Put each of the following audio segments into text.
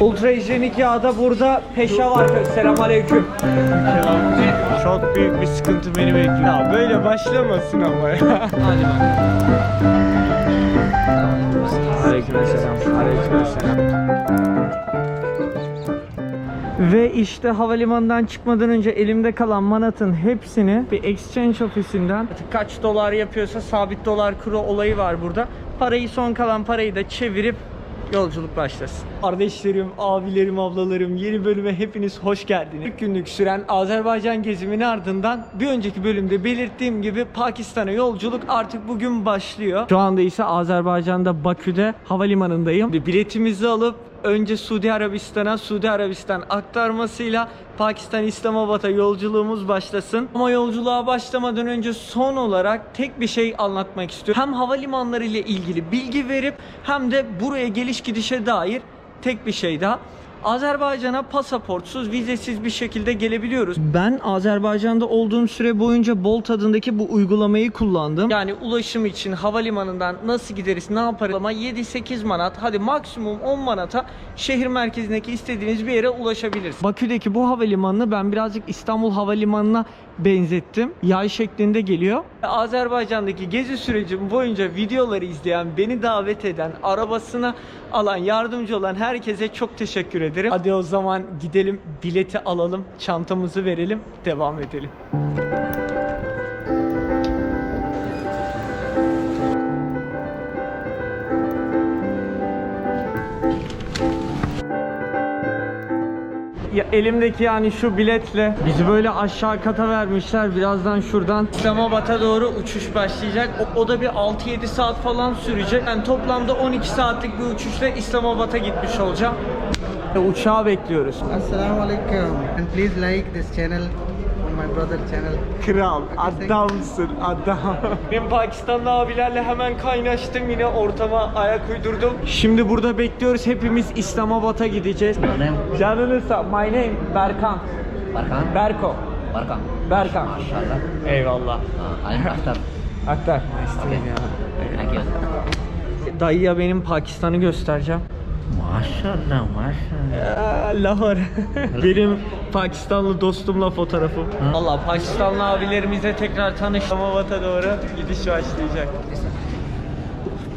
Ultra hijyenik yağda burada peşa var. Selamünaleyküm. Çok büyük bir sıkıntı beni bekliyor. Ya böyle başlamasın ama ya. Hadi bakalım. Aleykümselam. Aleykümselam. Ve işte havalimanından çıkmadan önce elimde kalan manatın hepsini bir exchange ofisinden artık kaç dolar yapıyorsa sabit dolar kuru olayı var burada. Parayı son kalan parayı da çevirip yolculuk başlasın. Kardeşlerim, abilerim, ablalarım yeni bölüme hepiniz hoş geldiniz. 40 günlük süren Azerbaycan gezimin ardından bir önceki bölümde belirttiğim gibi Pakistan'a yolculuk artık bugün başlıyor. Şu anda ise Azerbaycan'da Bakü'de havalimanındayım. Biletimizi alıp önce Suudi Arabistan'a, Suudi Arabistan aktarmasıyla Pakistan İslamabad'a yolculuğumuz başlasın. Ama yolculuğa başlamadan önce son olarak tek bir şey anlatmak istiyorum. Hem havalimanları ile ilgili bilgi verip hem de buraya geliş gidişe dair tek bir şey daha. Azerbaycan'a pasaportsuz, vizesiz bir şekilde gelebiliyoruz. Ben Azerbaycan'da olduğum süre boyunca Bolt adındaki bu uygulamayı kullandım. Yani ulaşım için havalimanından nasıl gideriz, ne yaparız ama 7-8 manat, hadi maksimum 10 manata şehir merkezindeki istediğiniz bir yere ulaşabilirsiniz. Bakü'deki bu havalimanını ben birazcık İstanbul Havalimanı'na benzettim. Yay şeklinde geliyor. Azerbaycan'daki gezi sürecim boyunca videoları izleyen, beni davet eden, arabasına alan, yardımcı olan herkese çok teşekkür ederim. Hadi o zaman gidelim, bileti alalım, çantamızı verelim, devam edelim. Ya elimdeki yani şu biletle bizi böyle aşağı kata vermişler. Birazdan şuradan İslamabad'a doğru uçuş başlayacak. O, o da bir 6-7 saat falan sürecek. Yani toplamda 12 saatlik bir uçuşla İslamabad'a gitmiş olacağım. Uçağı bekliyoruz. Assalamu alaikum and please like this channel my brother channel. Kral, adamsın, adam. Ben Pakistanlı abilerle hemen kaynaştım yine ortama ayak uydurdum. Şimdi burada bekliyoruz. Hepimiz İslamabad'a gideceğiz. Canınız sağ. My name Berkan. Barkan? Berko. Barkan. Berkan. Maşallah. Eyvallah. Uh, I'm Akhtar. Aktar. Thank you. Dayıya benim Pakistan'ı göstereceğim. Maşallah maşallah. Aa, Lahore. benim Pakistanlı dostumla fotoğrafım. Allah Pakistanlı abilerimize tekrar tanışmamata doğru gidiş başlayacak.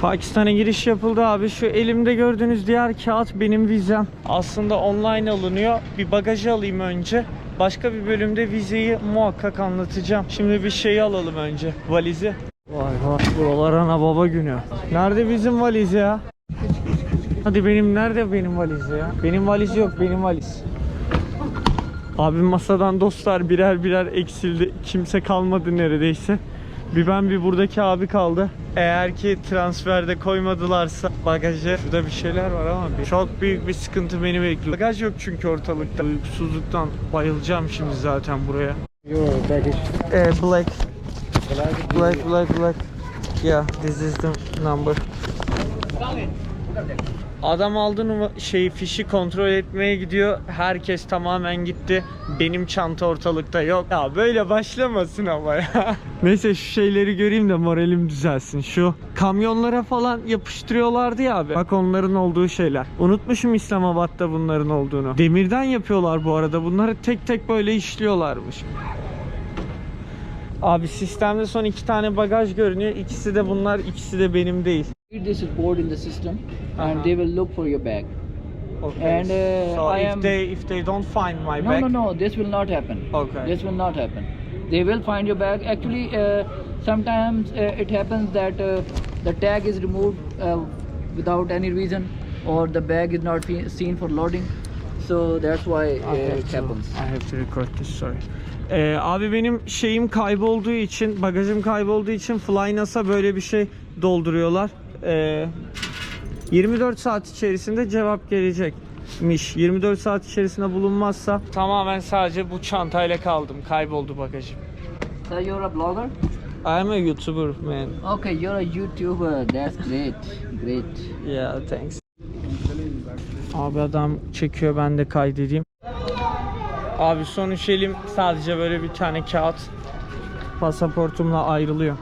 Pakistan'a giriş yapıldı abi. Şu elimde gördüğünüz diğer kağıt benim vizem. Aslında online alınıyor. Bir bagajı alayım önce. Başka bir bölümde vizeyi muhakkak anlatacağım. Şimdi bir şeyi alalım önce. Valizi. Vay vay. Buralar ana baba günü. Nerede bizim valiz ya? Hadi benim nerede benim valiz ya? Benim valiz yok, benim valiz. Abi masadan dostlar birer birer eksildi. Kimse kalmadı neredeyse. Bir ben bir buradaki abi kaldı. Eğer ki transferde koymadılarsa bagajı şurada bir şeyler var ama bir- çok büyük bir sıkıntı beni bekliyor. Bagaj yok çünkü ortalıkta. Uykusuzluktan bayılacağım şimdi zaten buraya. Your baggage. Eh, black. Black, black, black. Yeah, this is the number. Adam aldı şeyi fişi kontrol etmeye gidiyor. Herkes tamamen gitti. Benim çanta ortalıkta yok. Ya böyle başlamasın ama ya. Neyse şu şeyleri göreyim de moralim düzelsin. Şu kamyonlara falan yapıştırıyorlardı ya abi. Bak onların olduğu şeyler. Unutmuşum İslamabad'da bunların olduğunu. Demirden yapıyorlar bu arada. Bunları tek tek böyle işliyorlarmış. Abi sistemde son iki tane bagaj görünüyor. İkisi de bunlar, ikisi de benim değil. Read this report in the system and they will look for your bag. Okay. And, uh, so I if am- they if they don't find my No, bag, no, no, no this will not happen. Okay. This will not happen. They will find your bag. Actually, uh, sometimes uh, it happens that uh, the tag is removed uh, without any reason or the bag is not seen for loading. So that's why uh, it to, happens. I have to record this, sorry. Ee, abi benim şeyim kaybolduğu için, bagajım kaybolduğu için Flynas'a böyle bir şey dolduruyorlar. Ee, 24 saat içerisinde cevap gelecekmiş. 24 saat içerisinde bulunmazsa tamamen sadece bu çantayla kaldım. Kayboldu bagajım. So you're a blogger? I'm a YouTuber man. Okay, you're a YouTuber. That's great. Great. Yeah, thanks. Abi adam çekiyor ben de kaydedeyim. Abi sonuç elim sadece böyle bir tane kağıt. Pasaportumla ayrılıyor.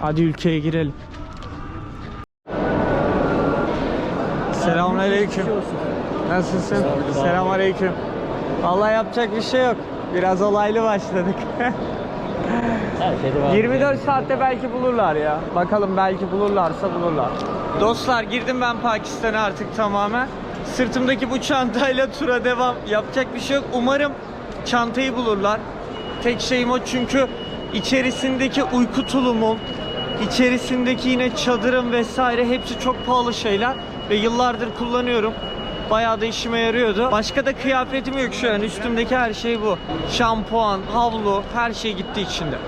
Hadi ülkeye girelim. Selamünaleyküm. Nasılsın? Selamünaleyküm. Vallahi yapacak bir şey yok. Biraz olaylı başladık. Her şeyde var. 24 saatte belki bulurlar ya. Bakalım belki bulurlarsa bulurlar. Dostlar girdim ben Pakistan'a artık tamamen. Sırtımdaki bu çantayla tura devam. Yapacak bir şey yok. Umarım çantayı bulurlar. Tek şeyim o çünkü içerisindeki uyku tulumum, içerisindeki yine çadırım vesaire hepsi çok pahalı şeyler ve yıllardır kullanıyorum. Bayağı da işime yarıyordu. Başka da kıyafetim yok şu an. Üstümdeki her şey bu. Şampuan, havlu, her şey gitti içinde.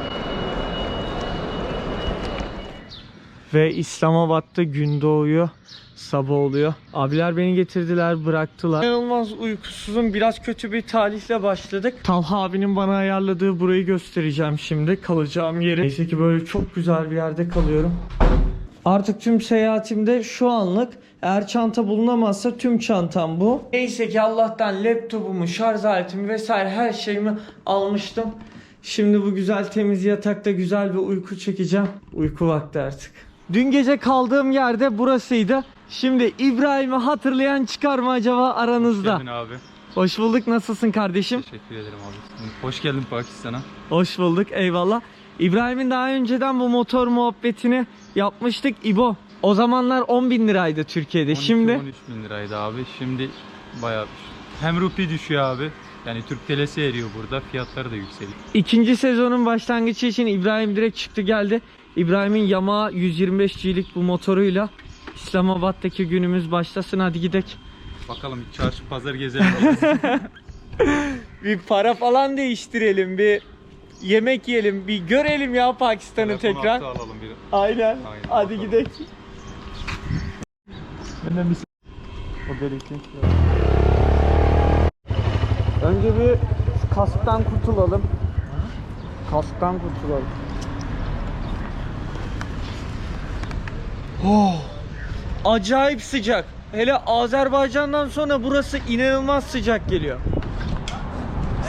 Ve İslamabad'da gün doğuyor. Sabah oluyor. Abiler beni getirdiler, bıraktılar. İnanılmaz uykusuzum. Biraz kötü bir talihle başladık. Talha abinin bana ayarladığı burayı göstereceğim şimdi. Kalacağım yeri. Neyse ki böyle çok güzel bir yerde kalıyorum. Artık tüm seyahatimde şu anlık eğer çanta bulunamazsa tüm çantam bu. Neyse ki Allah'tan laptopumu, şarj aletimi vesaire her şeyimi almıştım. Şimdi bu güzel temiz yatakta güzel bir uyku çekeceğim. Uyku vakti artık. Dün gece kaldığım yerde burasıydı. Şimdi İbrahim'i hatırlayan çıkar mı acaba aranızda? geldin abi. Hoş bulduk. Nasılsın kardeşim? Teşekkür ederim abi. Hoş geldin Pakistan'a. Hoş bulduk. Eyvallah. İbrahim'in daha önceden bu motor muhabbetini yapmıştık. İbo. O zamanlar 10 bin liraydı Türkiye'de. Şimdi 13 bin liraydı abi. Şimdi bayağı hem rupi düşüyor abi. Yani Türk TL'si eriyor burada. Fiyatları da yükseliyor. ikinci sezonun başlangıcı için İbrahim direkt çıktı geldi. İbrahim'in Yamaha 125G'lik bu motoruyla İslamabad'daki günümüz başlasın. Hadi gidelim. Bakalım çarşı pazar gezelim. Bir para falan değiştirelim. Bir yemek yiyelim. Bir görelim ya Pakistan'ı tekrar. alalım bir. Aynen. Hadi gidelim. Önce bir kasktan kurtulalım. Kasktan kurtulalım. Oh, acayip sıcak. Hele Azerbaycan'dan sonra burası inanılmaz sıcak geliyor.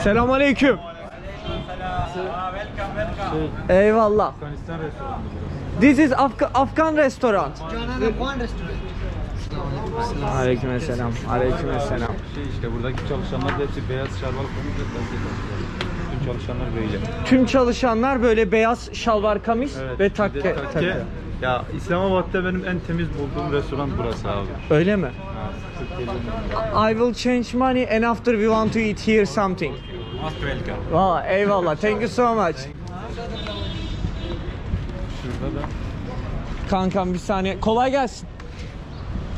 Selamünaleyküm. Eyvallah. Afganistan restoranı burası. This is Afga- Afgan restaurant. Aleykümselam. Aleykümselam. Şey işte buradaki çalışanlar da hepsi beyaz şarval konuda Tüm çalışanlar böyle. Tüm çalışanlar böyle beyaz şalvar kamis Evet, ve takke. takke. Ya İslamabad'da benim en temiz bulduğum restoran burası abi. Öyle mi? Ha, I will change money and after we want to eat here something. Most welcome. Valla eyvallah. Thank you so much. Şurada da Kankam bir saniye. Kolay gelsin.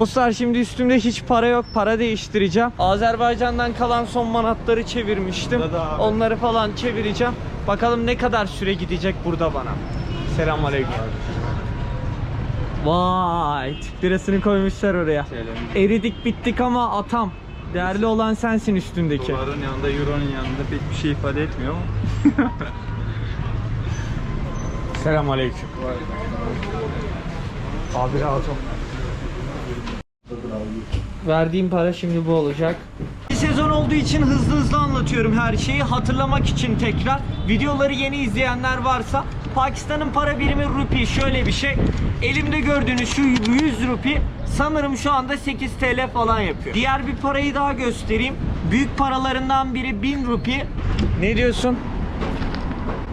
Dostlar şimdi üstümde hiç para yok. Para değiştireceğim. Azerbaycan'dan kalan son manatları çevirmiştim. Onları falan çevireceğim. Bakalım ne kadar süre gidecek burada bana. Selamünaleyküm. Vay, Türk lirasını koymuşlar oraya. Eridik bittik ama atam. Değerli olan sensin üstündeki. Doların yanında, euronun yanında pek bir şey ifade etmiyor ama. Selamünaleyküm. Abi rahat ol. Verdiğim para şimdi bu olacak. Bir sezon olduğu için hızlı hızlı anlatıyorum her şeyi. Hatırlamak için tekrar. Videoları yeni izleyenler varsa Pakistan'ın para birimi rupi şöyle bir şey. Elimde gördüğünüz şu 100 rupi sanırım şu anda 8 TL falan yapıyor. Diğer bir parayı daha göstereyim. Büyük paralarından biri 1000 rupi. Ne diyorsun?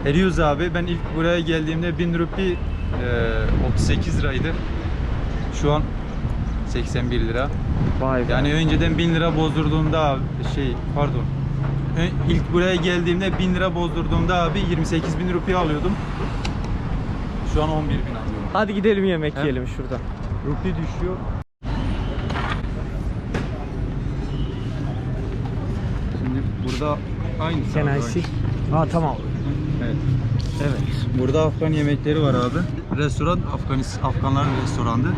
Eriyoruz abi. Ben ilk buraya geldiğimde 1000 rupi e, 38 liraydı. Şu an 81 lira. Vay be. Yani önceden 1000 lira bozdurduğumda abi şey pardon. İlk buraya geldiğimde 1000 lira bozdurduğumda abi 28 bin rupi alıyordum. Şu an 11 bin alıyorum. Hadi gidelim yemek He? yiyelim şurada. Rupi düşüyor. Şimdi burada aynı. Can I see? Ha tamam. Evet. Evet. Burada Afgan yemekleri var abi. Restoran Afganis Afganların restoranı.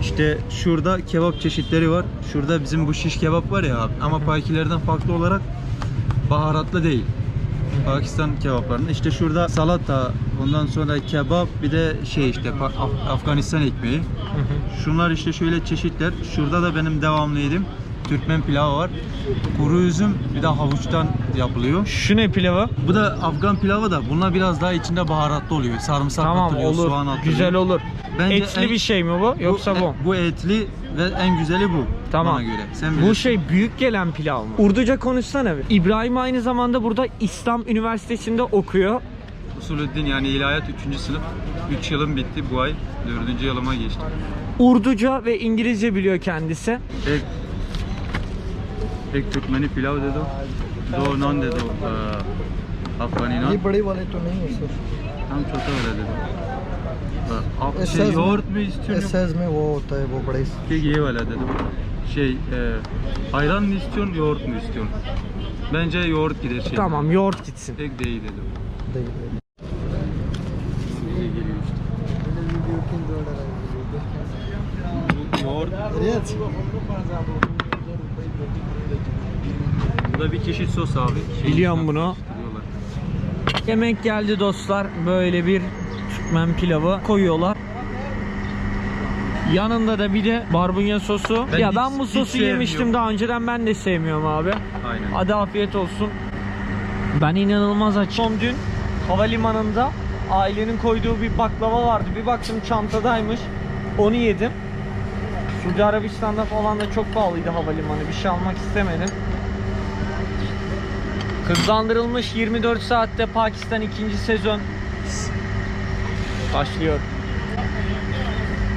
İşte şurada kebap çeşitleri var. Şurada bizim bu şiş kebap var ya abi. Ama pakilerden farklı olarak baharatlı değil. Pakistan kebaplarında. İşte şurada salata, ondan sonra kebap, bir de şey işte Af- Afganistan ekmeği. Şunlar işte şöyle çeşitler. Şurada da benim devamlı yedim. Türkmen pilavı var. Kuru üzüm bir de havuçtan yapılıyor. Şu ne pilavı? Bu da Afgan pilavı da bunlar biraz daha içinde baharatlı oluyor. Sarımsak Tamam atılıyor, olur. soğan atılıyor. Güzel olur. Bence Etli en- bir şey mi bu yoksa bu? Bu etli ve en güzeli bu. Tamam. Bana göre. Sen Bu şey büyük gelen pilav mı? Urduca konuşsana bir. İbrahim aynı zamanda burada İslam Üniversitesi'nde okuyor. Usulüddin yani ilahiyat 3. sınıf. 3 yılım bitti bu ay. 4. yılıma geçtim. Urduca ve İngilizce biliyor kendisi. Ek, ek Türkmeni pilav dedi. Do nan dedi. Ee, Afgani nan. ये बड़े वाले तो नहीं है sir Tam çota öyle dedi. Ee, Af, Esas şey, mı? yoğurt mu istiyorsun? S में वो होता है वो बड़े Kek ye öyle dedi. Şey, e, ayran mı istiyorsun, yoğurt mu istiyorsun? Bence yoğurt gider şey. Tamam yoğurt gitsin. Ek değil dedi. दही İyi geliyor işte. Yoğurt. Riyaz Bu da bir çeşit sos abi. Şey, Biliyorum bunu. Yemek geldi dostlar. Böyle bir Türkmen pilavı koyuyorlar. Yanında da bir de barbunya sosu. Ben ya hiç- ben bu sosu yemiştim daha önceden ben de sevmiyorum abi. Aynen. Hadi afiyet olsun. Ben inanılmaz açım. Dün havalimanında ailenin koyduğu bir baklava vardı. Bir baktım çantadaymış. Onu yedim. Suudi Arabistan'da falan da çok pahalıydı havalimanı. Bir şey almak istemedim. Hızlandırılmış 24 saatte Pakistan ikinci sezon başlıyor.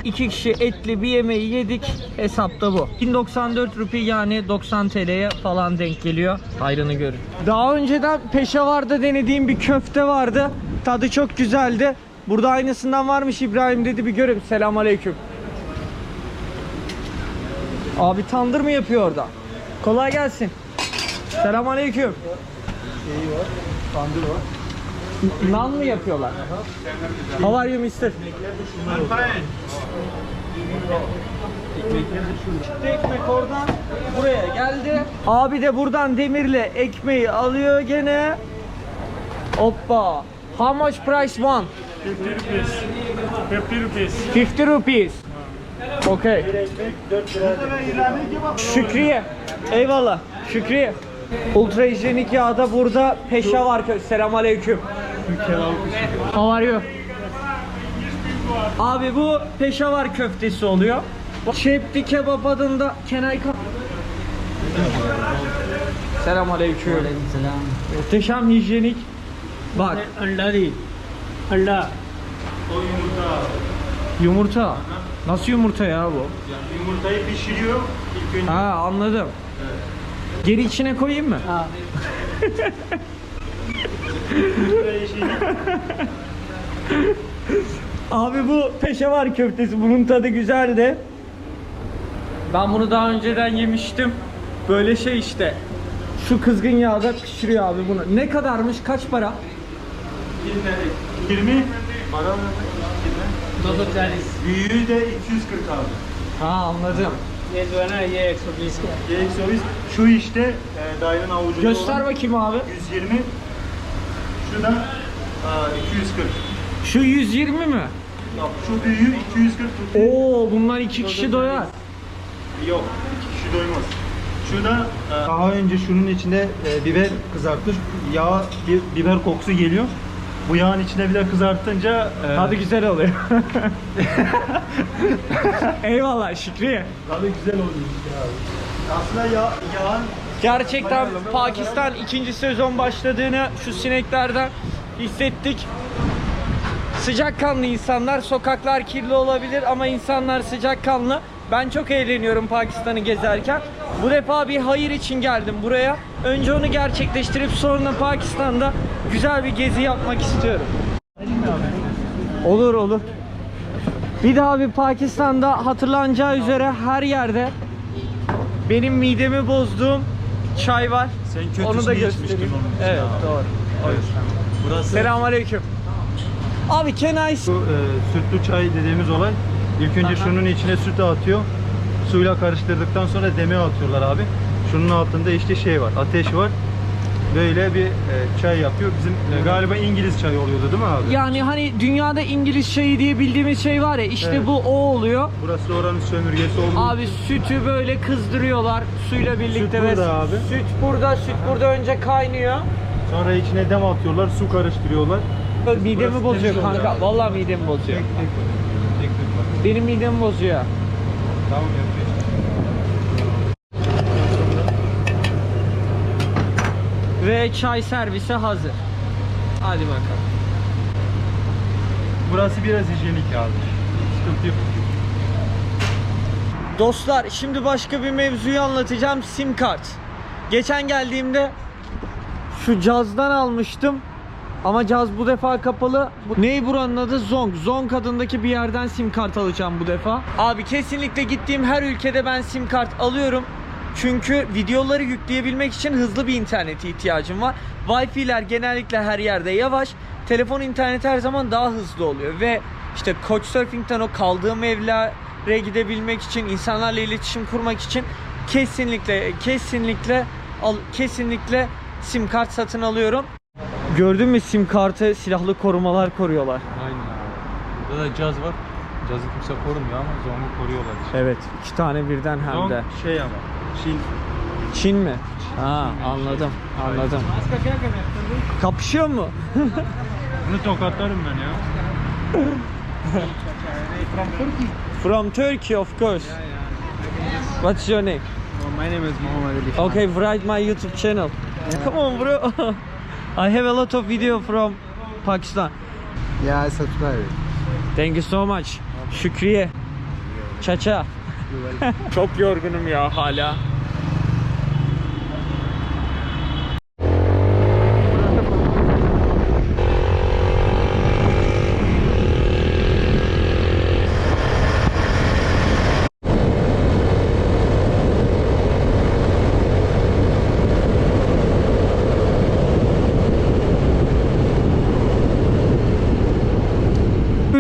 İki kişi etli bir yemeği yedik. Hesapta bu. 1094 rupi yani 90 TL'ye falan denk geliyor. Hayrını görün. Daha önceden Peşavar'da denediğim bir köfte vardı. Tadı çok güzeldi. Burada aynısından varmış İbrahim dedi bir görün. Selamünaleyküm. Abi tandır mı yapıyor orada? Kolay gelsin. Selamünaleyküm. Şeyi var. Tandır var. Nan mı yapıyorlar? How are you mister? Çıktı ekmek oradan buraya geldi. Abi de buradan demirle ekmeği alıyor gene. Hoppa. How much price one? 50 rupees. 50 rupees. 50 rupees. Okey. Şükriye. Eyvallah. Şükriye. Ultra hijyenik yağda burada Peşavar köy. Selam aleyküm. How are you? Abi bu Peşavar köftesi oluyor. Şepti kebap adında Can I? Selam aleyküm. Aleykümselam. Muhteşem hijyenik. Bak. Allah değil. Allah. O yumurta. Nasıl yumurta ya bu? yumurtayı pişiriyor. İlk önce Ha anladım. Geri içine koyayım mı? Abi bu peşevar köftesi. Bunun tadı güzeldi. Ben bunu daha önceden yemiştim. Böyle şey işte. Şu kızgın yağda pişiriyor abi bunu. Ne kadarmış? Kaç para? 20 240. Büyüğü de 240 abi. Ha anladım. Mezvana Y eksi Yedek servis şu işte e, dairenin avucunda Göster olan bakayım abi. 120. Şu da e, 240. Şu 120 mi? Yok, şu büyüğü 240 tutuyor. Oo bunlar iki kişi doyar. Yok, iki kişi doymaz. Şu da e, daha önce şunun içinde e, biber kızartmış. Yağ, biber kokusu geliyor. Bu yağın içine bir de kızartınca e, Tadı güzel oluyor. Eyvallah Şükriye. tadı güzel oluyor işte abi. Aslında yağ, yağın Gerçekten Pakistan ikinci sezon başladığını şu sineklerden hissettik. Sıcakkanlı insanlar, sokaklar kirli olabilir ama insanlar sıcakkanlı. Ben çok eğleniyorum Pakistan'ı gezerken. Bu defa bir hayır için geldim buraya. Önce onu gerçekleştirip sonra Pakistan'da güzel bir gezi yapmak istiyorum. Olur olur. Bir daha bir Pakistan'da hatırlanacağı üzere her yerde benim midemi bozduğum çay var. Sen kötüsünü Onu da göstereyim. onun için Evet abi. doğru. Burası Selamünaleyküm. Abi can I Bu e, sütlü çay dediğimiz olay. İlk önce şunun içine sütü atıyor. Suyla karıştırdıktan sonra demeye atıyorlar abi. Şunun altında işte şey var, ateş var. böyle bir e, çay yapıyor. Bizim e, galiba İngiliz çayı oluyordu değil mi abi? Yani hani dünyada İngiliz çayı diye bildiğimiz şey var ya işte Evet. bu o oluyor. Burası oranın sömürgesi olduğu Abi sütü böyle kızdırıyorlar suyla birlikte Süt ve burada abi. süt burada süt burada önce kaynıyor. Sonra içine dem atıyorlar, su karıştırıyorlar. Midemi Burası bozuyor temiz oldu kanka. abi. Vallahi midemi bozuyor. Tek tek. Benim midemi bozuyor. Tamam yapıyor. Ve çay servisi hazır. Hadi bakalım. Burası biraz hijyenik abi. Sıkıntı yok. Dostlar şimdi başka bir mevzuyu anlatacağım. Sim kart. Geçen geldiğimde şu cazdan almıştım. Ama caz bu defa kapalı. Bu, ney buranın adı? Zong. Zong adındaki bir yerden sim kart alacağım bu defa. Abi kesinlikle gittiğim her ülkede ben sim kart alıyorum. Çünkü videoları yükleyebilmek için hızlı bir internete ihtiyacım var. Wi-Fi'ler genellikle her yerde yavaş. Telefon interneti her zaman daha hızlı oluyor ve işte Couchsurfing'den o kaldığım evlere gidebilmek için, insanlarla iletişim kurmak için kesinlikle kesinlikle al, kesinlikle sim kart satın alıyorum. Gördün mü sim kartı silahlı korumalar koruyorlar. Aynen abi. Burada da caz var. Cazı kimse korumuyor ama Zong'u koruyorlar işte. Evet, iki tane birden hem Zong de. şey ama. Çin. Çin mi? Ha, anladım. Anladım. Kapışıyor mu? Bunu tokatlarım ben ya. From Turkey of course. What's your name? my name is Muhammad Ali. Okay, write my YouTube channel. Come on bro. I have a lot of video from Pakistan. Yeah, I subscribe. Thank you so much. Şükriye. Çaça. Çok yorgunum ya hala.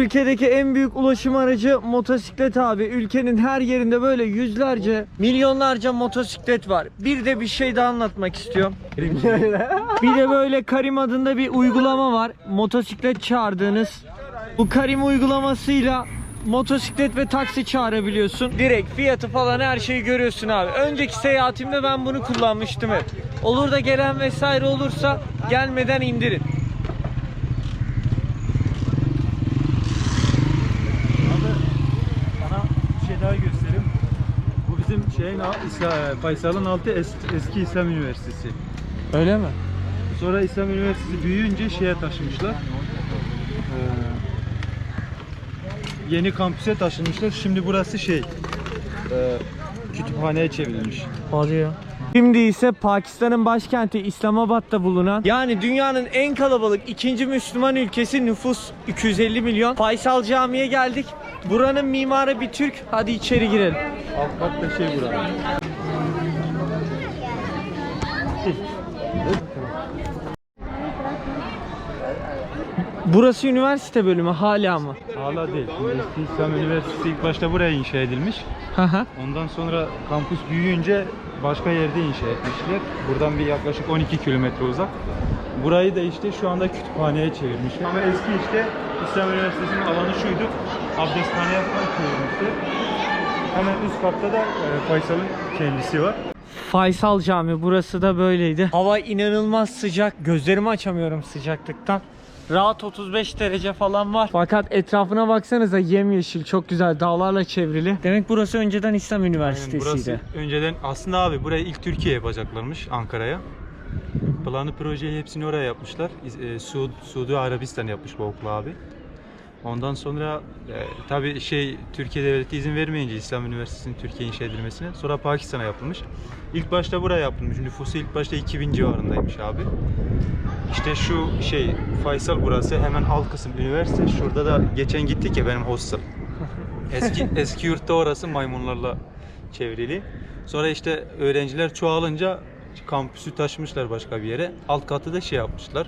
Ülkedeki en büyük ulaşım aracı motosiklet abi. Ülkenin her yerinde böyle yüzlerce, milyonlarca motosiklet var. Bir de bir şey daha anlatmak istiyorum. bir de böyle Karim adında bir uygulama var. Motosiklet çağırdığınız. Bu Karim uygulamasıyla motosiklet ve taksi çağırabiliyorsun. Direkt fiyatı falan her şeyi görüyorsun abi. Önceki seyahatimde ben bunu kullanmıştım hep. Olur da gelen vesaire olursa gelmeden indirin. Daha göstereyim. Bu bizim şeyin Faysal'ın altı es- eski İslam Üniversitesi. Öyle mi? Sonra İslam Üniversitesi büyüyünce şeye taşımışlar. Ee, yeni kampüse taşınmışlar. Şimdi burası şey e, kütüphaneye çevrilmiş. Hadi ya. Şimdi ise Pakistan'ın başkenti İslamabad'da bulunan yani dünyanın en kalabalık ikinci Müslüman ülkesi nüfus 250 milyon. Faysal Camii'ye geldik. Buranın mimarı bir Türk. Hadi içeri girelim. Alt katta şey burada. Burası üniversite bölümü hala mı? Hala değil. Eski İslam Üniversitesi ilk başta buraya inşa edilmiş. Hı. Ondan sonra kampüs büyüyünce başka yerde inşa etmişler. Buradan bir yaklaşık 12 kilometre uzak. Burayı da işte şu anda kütüphaneye çevirmişler. Ama eski işte İslam Üniversitesi'nin alanı şuydu. Abdesthaneye falan çevirmişler. Hemen üst katta da e, Faysal'ın kendisi var. Faysal Camii burası da böyleydi. Hava inanılmaz sıcak. Gözlerimi açamıyorum sıcaklıktan. Rahat 35 derece falan var. Fakat etrafına baksanıza yemyeşil çok güzel dağlarla çevrili. Demek burası önceden İslam Üniversitesi'ydi. burası önceden aslında abi burayı ilk Türkiye yapacaklarmış Ankara'ya. Planı projeyi hepsini oraya yapmışlar. E, Suud, Suudi Arabistan yapmış bu okulu abi. Ondan sonra e, tabi şey Türkiye devleti izin vermeyince İslam Üniversitesi'nin Türkiye inşa edilmesine sonra Pakistan'a yapılmış. İlk başta buraya yapılmış. Nüfusu ilk başta 2000 civarındaymış abi. İşte şu şey Faysal burası hemen alt kısım üniversite. Şurada da geçen gittik ya benim hostel. Eski eski yurtta orası maymunlarla çevrili. Sonra işte öğrenciler çoğalınca kampüsü taşımışlar başka bir yere. Alt katı da şey yapmışlar.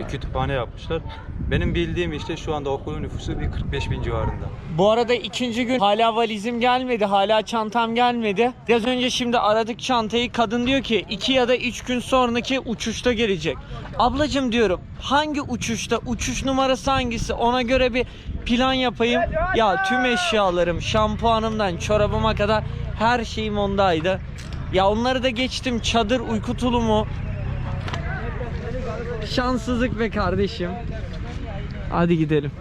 e, kütüphane yapmışlar. Benim bildiğim işte şu anda okulun nüfusu bir 45 bin civarında. Bu arada ikinci gün hala valizim gelmedi, hala çantam gelmedi. Biraz önce şimdi aradık çantayı. Kadın diyor ki iki ya da üç gün sonraki uçuşta gelecek. Ablacım diyorum hangi uçuşta, uçuş numarası hangisi ona göre bir plan yapayım. Ya tüm eşyalarım, şampuanımdan çorabıma kadar her şeyim ondaydı. Ya onları da geçtim çadır, uyku tulumu. Şanssızlık be kardeşim. Hadi gidelim.